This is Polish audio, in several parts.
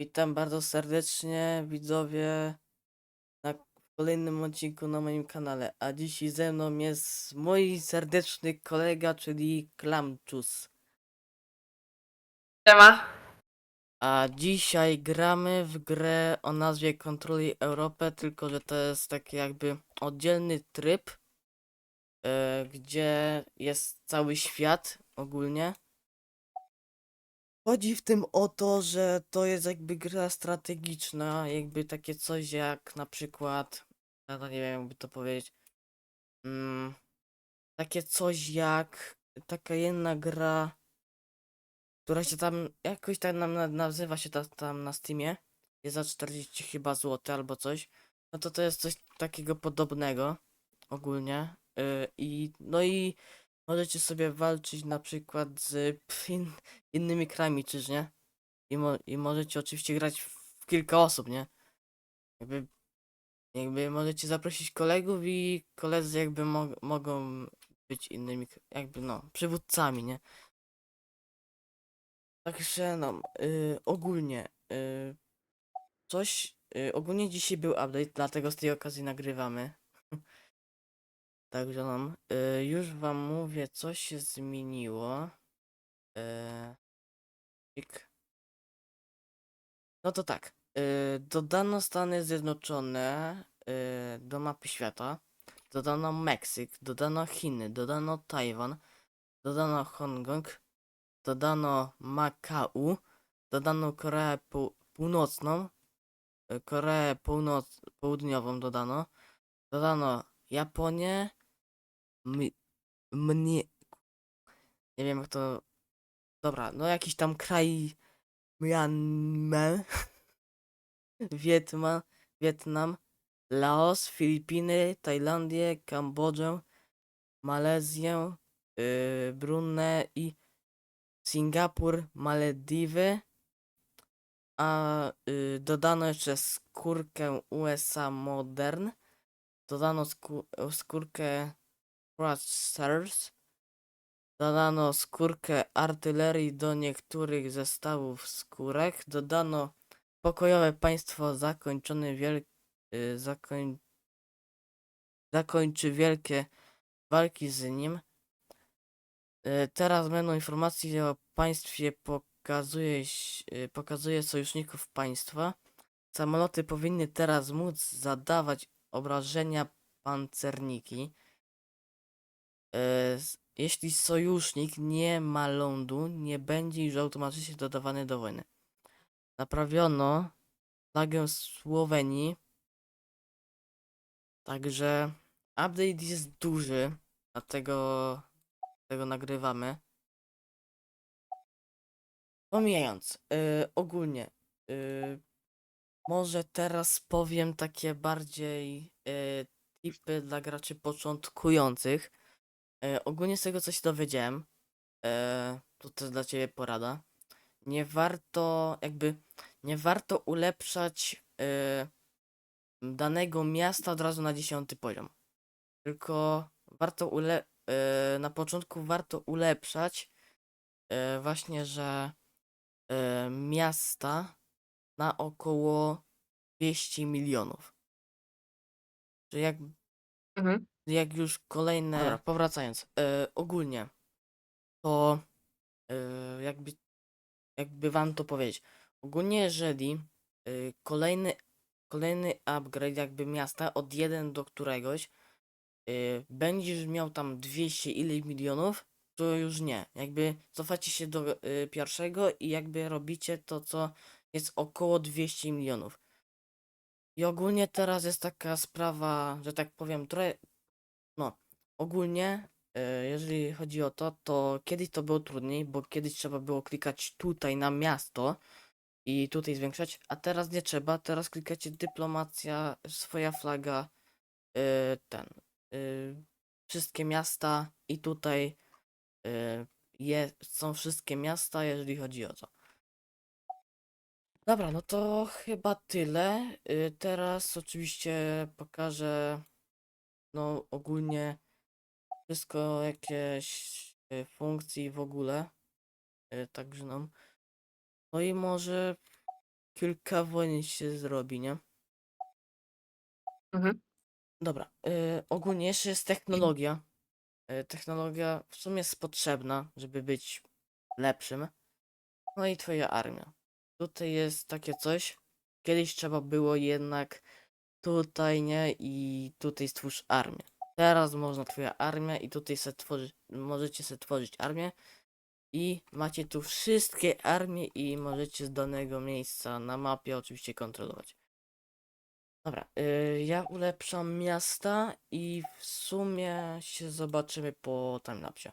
Witam bardzo serdecznie widzowie na kolejnym odcinku na moim kanale. A dzisiaj ze mną jest mój serdeczny kolega, czyli Klamczus. Siema. A dzisiaj gramy w grę o nazwie Kontroli Europę, tylko że to jest taki jakby oddzielny tryb, e, gdzie jest cały świat ogólnie. Chodzi w tym o to, że to jest jakby gra strategiczna, jakby takie coś jak na przykład, ja to nie wiem jakby to powiedzieć, mm, takie coś jak taka jedna gra, która się tam jakoś tam na- nazywa się ta, tam na Steamie, jest za 40 chyba zł albo coś, no to to jest coś takiego podobnego ogólnie yy, i no i możecie sobie walczyć na przykład z in, innymi krajami, czyż nie? I, mo I możecie oczywiście grać w, kilka osób, nie? Jakby, jakby możecie zaprosić kolegów i koledzy jakby mo mogą być innymi, jakby no, przywódcami, nie? Także no, y, ogólnie, y, coś, y, ogólnie dzisiaj był update, dlatego z tej okazji nagrywamy. Także no, y, już wam mówię, co się zmieniło. Y, Pik. No to tak. y, Dodano Stany Zjednoczone y, do mapy świata. Dodano Meksyk, dodano Chiny, dodano Tajwan, dodano Hongkong, dodano Makau, dodano Koreę Pół- Północną, Koreę Północ Południową dodano, dodano Japonię, mnie... Nie wiem jak to... Dobra, no jakiś tam kraj Myanmar, Wietnam, Wietnam, Laos, Filipiny, Tajlandię, Kambodżę, Malezję, yy, Brunei i Singapur, Malediwy, a yy, dodano jeszcze skórkę USA Modern, dodano skó skórkę Thrusters, Dodano skórkę artylerii do niektórych zestawów skórek. Dodano pokojowe państwo zakończone wiel... y, zakoń... zakończy wielkie walki z nim. Y, Teraz będą informacje o państwie pokazuje, y, pokazuje sojuszników państwa. Samoloty powinny teraz móc zadawać obrażenia pancerniki. E, Jeśli sojusznik nie ma lądu, nie będzie już automatycznie dodawany do wojny. Naprawiono flagę Słowenii. Także update jest duży, dlatego tego nagrywamy. Pomijając, e, ogólnie, e, może teraz powiem takie bardziej e, tipy dla graczy początkujących. E, ogólnie z tego, co się dowiedziałem, e, to też dla ciebie porada. Nie warto, jakby, nie warto ulepszać e, danego miasta od razu na 10 poziom. Tylko warto ule, e, na początku warto ulepszać e, właśnie, że e, miasta na około 200 milionów. Że jak Mhm. Jak już kolejne. Dobra, powracając. E, ogólnie to e, jakby, jakby wam to powiedzieć. Ogólnie, jeżeli e, kolejny, kolejny upgrade jakby miasta od 1 do któregoś e, będziesz miał tam 200 ile milionów, to już nie. Jakby cofacie się do e, pierwszego i jakby robicie to, co jest około 200 milionów. I ogólnie teraz jest taka sprawa, że tak powiem, trochę no, ogólnie, e, jeżeli chodzi o to, to kiedyś to było trudniej, bo kiedyś trzeba było klikać tutaj na miasto i tutaj zwiększać, a teraz nie trzeba, teraz klikacie dyplomacja, swoja flaga, e, ten, e, wszystkie miasta i tutaj je, są wszystkie miasta, jeżeli chodzi o to. Dobra, no to chyba tyle. Teraz oczywiście pokażę no ogólnie wszystko jakieś e, funkcji w ogóle. E, Także no. No i może kilka wojen się zrobi, nie? Mhm. Dobra, y, ogólnie jeszcze jest technologia. Technologia w sumie jest potrzebna, żeby być lepszym. No i twoja armia. Tutaj jest takie coś. Kiedyś trzeba było jednak tutaj, nie? I tutaj stwórz armię. Teraz można twoja armia i tutaj se możecie sobie tworzyć armię. I macie tu wszystkie armie i możecie z danego miejsca na mapie oczywiście kontrolować. Dobra, y, ja ulepszam miasta i w sumie się zobaczymy po timelapsie.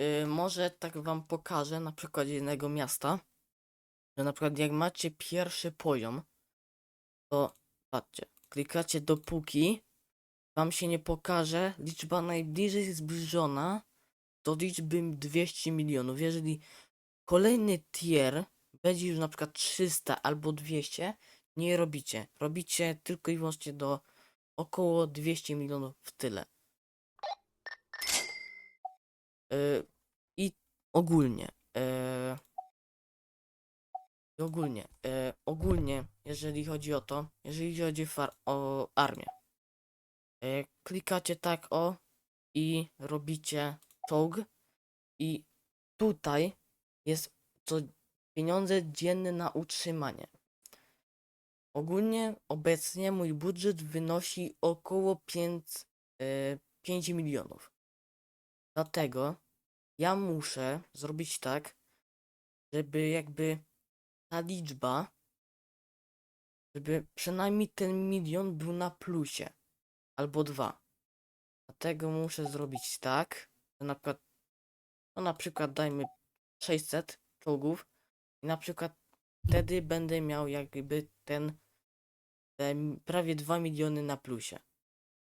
Y, może tak wam pokażę na przykładzie jednego miasta, że na przykład jak macie pierwszy poziom, to patrzcie, klikacie dopóki wam się nie pokaże liczba najbliżej zbliżona do liczby 200 milionów. Jeżeli kolejny tier będzie już na przykład 300 albo 200, nie robicie. Robicie tylko i wyłącznie do około 200 milionów w tyle. Yy, I ogólnie. Yy, ogólnie. Yy, ogólnie, jeżeli chodzi o to, jeżeli chodzi o armię. Klikacie tak o i robicie czołg i tutaj jest to pieniądze dzienne na utrzymanie. Ogólnie obecnie mój budżet wynosi około 5, e, 5 milionów. Dlatego ja muszę zrobić tak, żeby jakby ta liczba, żeby przynajmniej ten milion był na plusie albo dwa. Dlatego muszę zrobić tak, że na przykład, no na przykład dajmy 600 czołgów i na przykład wtedy będę miał jakby ten te m- prawie 2 miliony na plusie.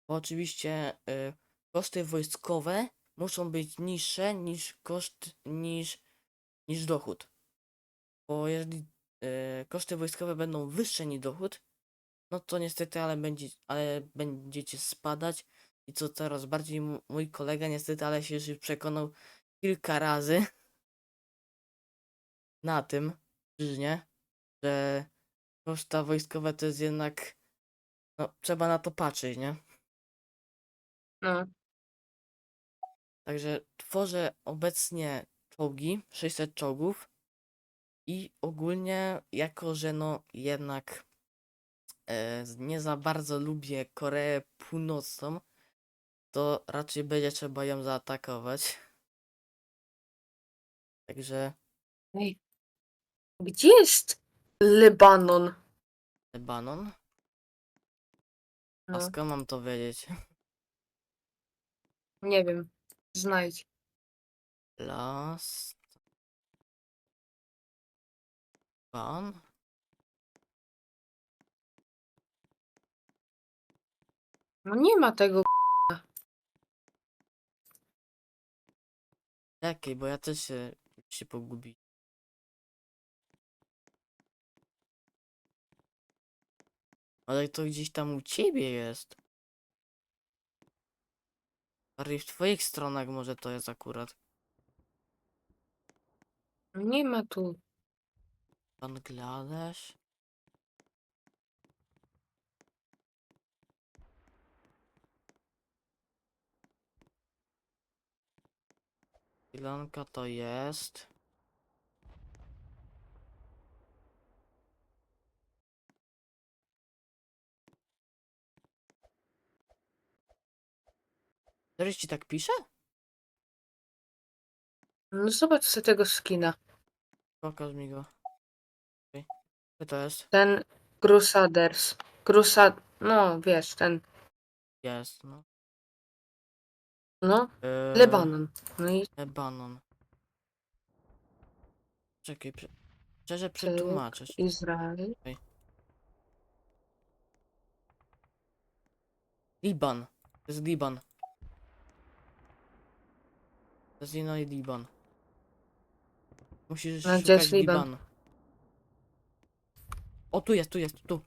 Bo oczywiście y, koszty wojskowe muszą być niższe niż koszt, niż, niż dochód. Bo jeżeli y, koszty wojskowe będą wyższe niż dochód, no to niestety, ale, będzie, ale będziecie spadać. I co coraz bardziej mój kolega niestety, ale się już przekonał kilka razy na tym, nie, że koszta wojskowe to jest jednak, no trzeba na to patrzeć, nie? No. Także tworzę obecnie czołgi, 600 czołgów i ogólnie jako, że no jednak e, nie za bardzo lubię Koreę Północną, to raczej będzie trzeba ją zaatakować. Także Ej. Gdzie jest Libanon? Libanon. A No, skąd mam to wiedzieć? nie wiem. Znajdź. Last. Ban? No nie ma tego. Jakiej, bo ja też się, się pogubi. Ale to gdzieś tam u ciebie jest. Bardziej w twoich stronach może to jest akurat. Nie ma tu. Bangladesz. Sri Lanka to jest. Serio ci tak pisze? No zobacz sobie tego skina. Pokaż mi go. Okej. Co to jest? Ten Crusaders. Crusad... No wiesz, ten. Jest, no. No, Eee, Libanon. No i Lebanon. Czekaj, prze... szczerze przetłumaczysz. Izrael. Liban. To jest Liban. To jest no i Liban. Musisz No, gdzie szukać jest Liban? Libanu. O, tu jest, tu jest, tu.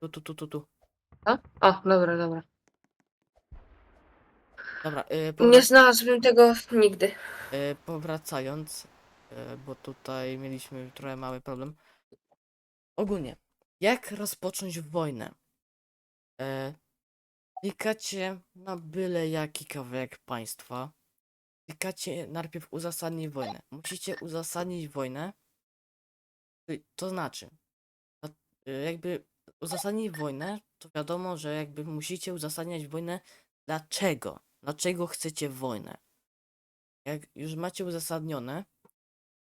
Tu, tu, tu, tu, tu. A? O, dobra, dobra. Dobra, y, Nie znalazłbym tego nigdy. y, powracając, y, bo tutaj mieliśmy trochę mały problem. Ogólnie, jak rozpocząć wojnę? E, klikacie na byle jaki kawałek państwa. Klikacie najpierw uzasadnij wojnę. Musicie uzasadnić wojnę. y, To znaczy, na- y, jakby uzasadnić wojnę, to wiadomo, że jakby musicie uzasadniać wojnę dlaczego. Dlaczego chcecie wojnę. Jak już macie uzasadnione,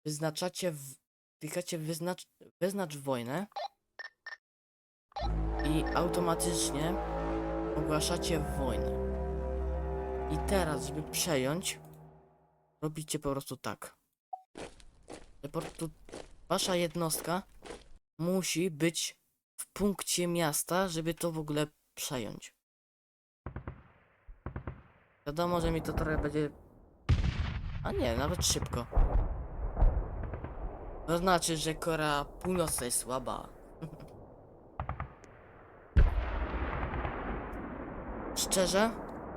wyznaczacie, klikacie wyznacz, wyznacz wojnę i automatycznie ogłaszacie wojnę. I teraz, żeby przejąć, robicie po prostu tak. Wasza jednostka musi być w punkcie miasta, żeby to w ogóle przejąć. Wiadomo, że mi to trochę będzie... A nie, nawet szybko. To znaczy, że Korea Północna jest słaba. Szczerze,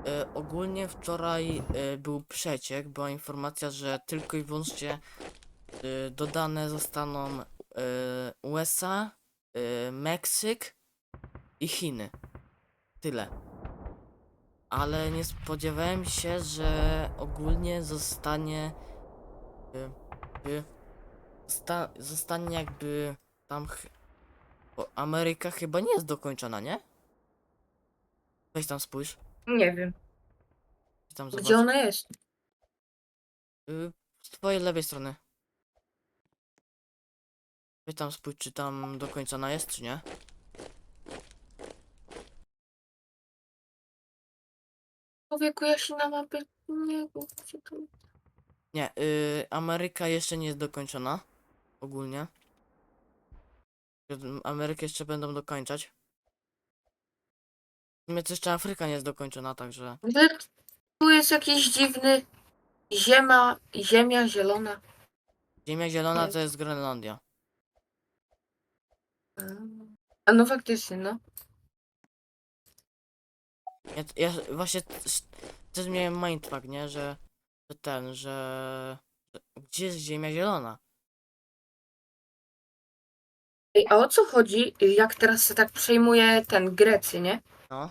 y, ogólnie wczoraj y, był przeciek, była informacja, że tylko i wyłącznie y, dodane zostaną y, USA, y, Meksyk i Chiny. Tyle. Ale nie spodziewałem się, że ogólnie zostanie zosta, zostanie jakby tam ch- Ameryka chyba nie jest dokończona, nie? Weź tam spójrz. Nie wiem. Tam Gdzie ona jest? Y, Z twojej lewej strony. Weź tam spójrz, czy tam dokończona jest, czy nie? Człowieku, ja się na mapie nie wiem, gdzie to... Nie, y, Ameryka jeszcze nie jest dokończona. Ogólnie. Amerykę jeszcze będą dokończać. To jeszcze Afryka nie jest dokończona, także... Tu jest jakiś dziwny... Ziemia, ziemia zielona. Ziemia zielona to jest Grenlandia. A no faktycznie, no. Ja, ja właśnie też miałem mindfuck, nie? Że, że ten, że, że... Gdzie jest Ziemia zielona? Ej, a o co chodzi, jak teraz się tak przejmuje ten Grecy, nie? No.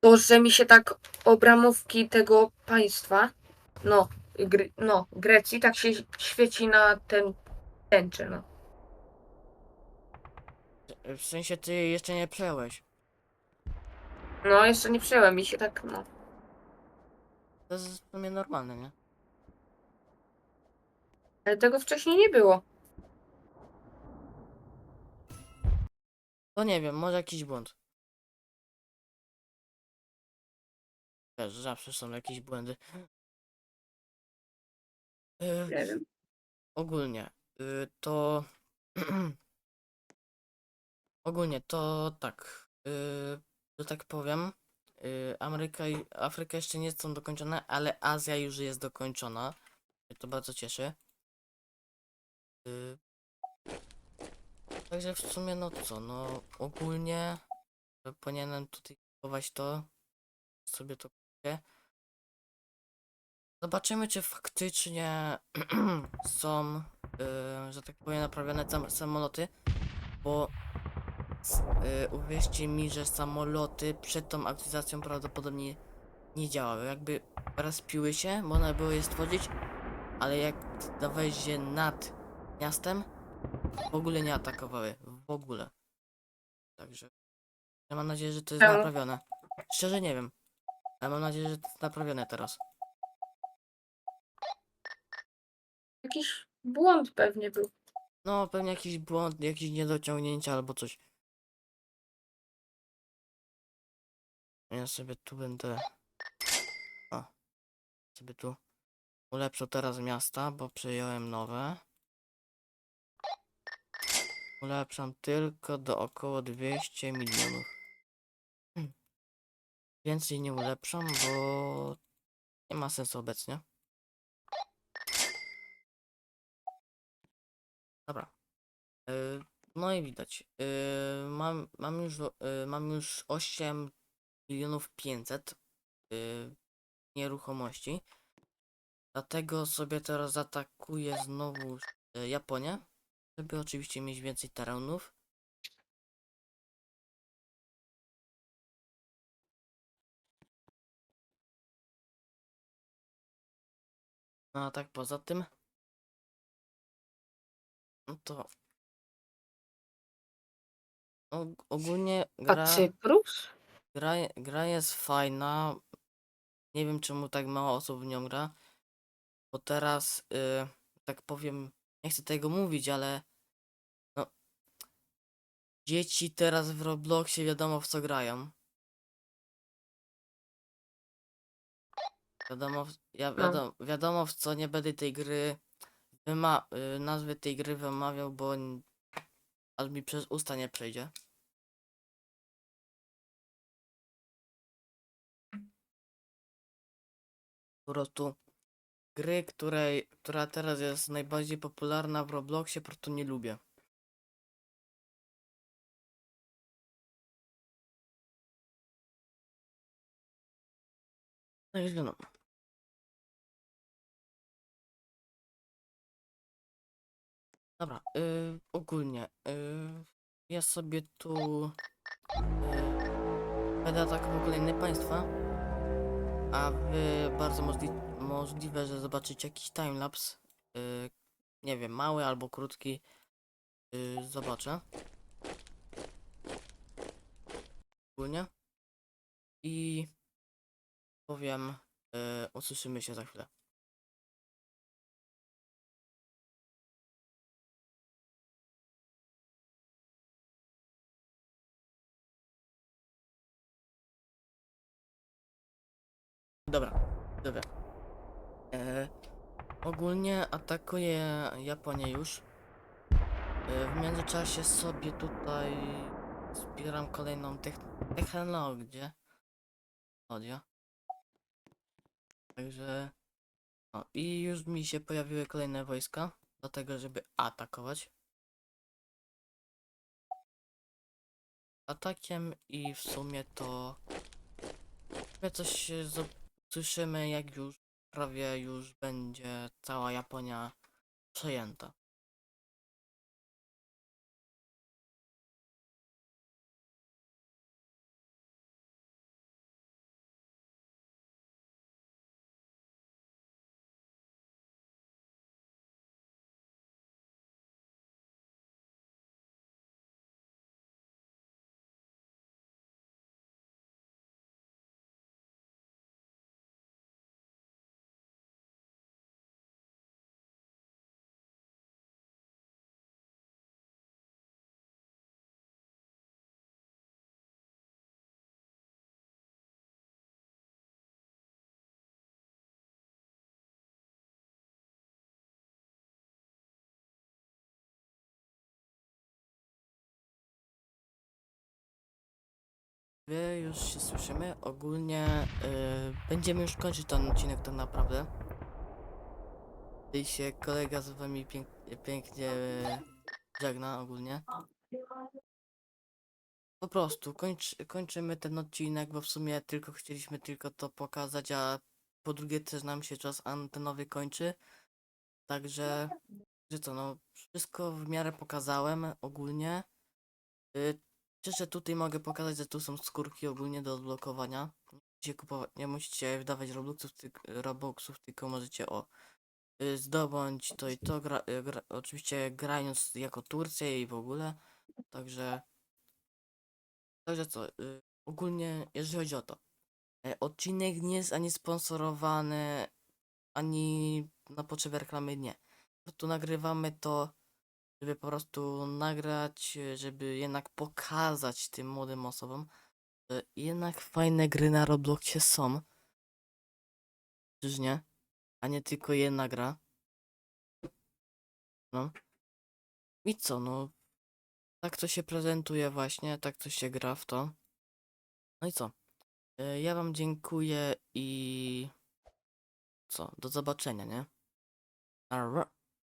To, że mi się tak obramówki tego państwa, no, Gry, no, Grecji, tak się świeci na ten tęczy, no. W sensie ty jeszcze nie przejąłeś. No, jeszcze nie przyjąłem mi się tak, no. To jest w sumie normalne, nie? Ale tego wcześniej nie było. To nie wiem, może jakiś błąd. Też zawsze są jakieś błędy. Yy, Nie wiem. ogólnie, y, to... ogólnie to tak, y, że tak powiem, y, Ameryka i Afryka jeszcze nie są dokończone, ale Azja już jest dokończona. Mnie to bardzo cieszy. Y, także w sumie no co, no ogólnie powinienem tutaj kupować to, sobie to. Zobaczymy, czy faktycznie są, y, że tak powiem, naprawione sam- samoloty, bo s- y, uwierzcie mi, że samoloty przed tą aktywizacją prawdopodobnie nie działały. Jakby rozpiły się, można było je stworzyć, ale jak dawałeś je nad miastem, w ogóle nie atakowały. W ogóle. Także ja mam nadzieję, że to jest naprawione. Szczerze nie wiem. Ale mam nadzieję, że to jest naprawione teraz. Jakiś błąd pewnie był. No, pewnie jakiś błąd, jakieś niedociągnięcia albo coś. Ja sobie tu będę. O. Sobie tu ulepszę teraz miasta, bo przejąłem nowe. Ulepszam tylko do około 200 milionów. Więcej nie ulepszam, bo nie ma sensu obecnie. Dobra. Y, No i widać. y, Mam, mam, już, y, mam już 8 milionów 500. y, nieruchomości. Dlatego sobie teraz zaatakuję znowu Japonię, żeby oczywiście mieć więcej terenów. No a tak poza tym, no to og- ogólnie A gra, Cyprus? gra, gra jest fajna. Nie wiem czemu tak mało osób w nią gra. Bo teraz, y, tak powiem, nie chcę tego mówić, ale no, dzieci teraz w Robloxie wiadomo w co grają. Wiadomo, w- ja No. wiadomo, wiadomo w co nie będę tej gry wyma y, nazwy tej gry wymawiał, bo n- aż mi przez usta nie przejdzie. Po prostu gry, której, która teraz jest najbardziej popularna w Robloxie, po prostu nie lubię. Także no. Dobra, y, ogólnie y, ja sobie tu y, będę atakował kolejne państwa, a wy bardzo możli możliwe, że zobaczycie jakiś timelapse, y, nie wiem, mały albo krótki, y, zobaczę. Ogólnie. I powiem, y, usłyszymy się za chwilę. Dobra, dobra. E, ogólnie atakuję Japonię już. E, w międzyczasie sobie tutaj zbieram kolejną techn- technologię. Audio. Także. O, i już mi się pojawiły kolejne wojska do tego, żeby atakować. Atakiem i w sumie to. My coś słyszymy, jak już prawie już będzie cała Japonia przejęta. Już się słyszymy. Ogólnie y, będziemy już kończyć ten odcinek tak naprawdę. I się kolega z wami pięk pięknie y, żegna ogólnie. Po prostu kończ kończymy ten odcinek, bo w sumie tylko chcieliśmy tylko to pokazać, a po drugie też nam się czas antenowy kończy. Także, że co, no wszystko w miarę pokazałem ogólnie. Y, Jeszcze tutaj mogę pokazać, że tu są skórki ogólnie do odblokowania. Nie musicie kupować, nie musicie tylko możecie o y, zdobądź to i to, gra, y, gra, oczywiście grając jako Turcję i w ogóle. Także, także co, y, ogólnie jeżeli chodzi o to, e, odcinek nie jest ani sponsorowany, ani na potrzeby reklamy, nie. Prostu nagrywamy to żeby po prostu nagrać, żeby jednak pokazać tym młodym osobom, że jednak fajne gry na Robloxie są. Czyż nie? A nie tylko jedna gra. No. I co, no. Tak to się prezentuje właśnie, tak to się gra w to. No i co? E, Ja wam dziękuję i co? Do zobaczenia, nie? Arra.